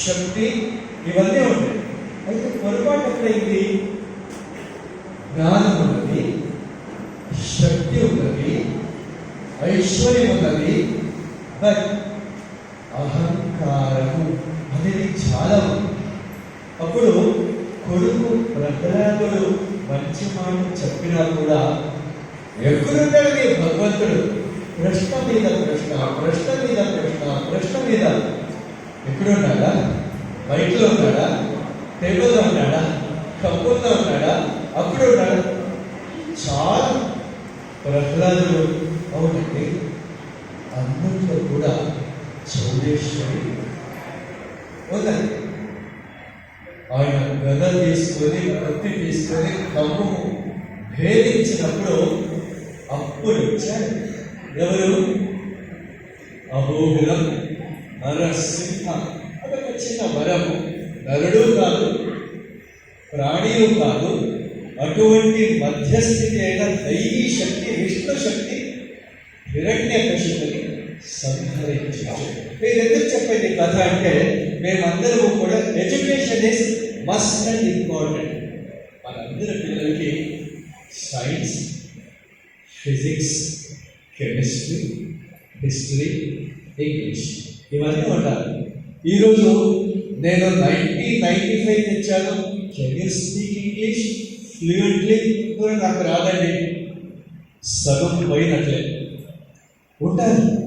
శక్తి ఇవన్నీ ఉంటాయి. అయితే పొరపాటు ఎక్కడైంది జ్ఞానం ఉన్నది శక్తి ఉన్నది ఐశ్వర్యం ఉన్నది బట్ అహంకారము అనేది చాలా ఉంది. అప్పుడు కొడుకు ప్రహ్లాదుడు మంచి మాట చెప్పినా కూడా ఎక్కడున్నాడు నీ భగవంతుడు ప్రశ్న మీద ప్రశ్న ప్రశ్న మీద ప్రశ్న ప్రశ్న మీద ఎక్కడున్నాడా? బయటలో ఉన్నాడా? టేబుల్లో ఉన్నాడా? కప్పుల్లో ఉన్నాడా? అప్పుడు ఉన్నాడా. చాలా ప్రహ్లాదుడు. అవునండి. అన్నింటిలో కూడా చౌడేశ్వరి. ఉందండి. ఆయన గద తీసుకొని కత్తి తీసుకొని కమ్ము భేదించినప్పుడు అప్పులు ఇచ్చారు ఎవరు? అహోబిలం నరసింహ అదొక చిన్న వరము నరుడు కాదు ప్రాణియు కాదు అటువంటి మధ్యస్థితి అయిన దైవీ శక్తి విష్ణు శక్తి హిరణ్య కశిపుని సంహరించారు నేను ఎందుకు చెప్పేది కథ అంటే మేమందరము కూడా education is must and important. మనందరి పిల్లలకి science physics chemistry history English ఇవన్నీ ఉంటారు ఈరోజు నేను నైన్టీ నైన్టీ ఫైవ్ తెచ్చాను can you speak English fluently నాకు రాదండి. సగం పోయినట్లే ఉంటారు.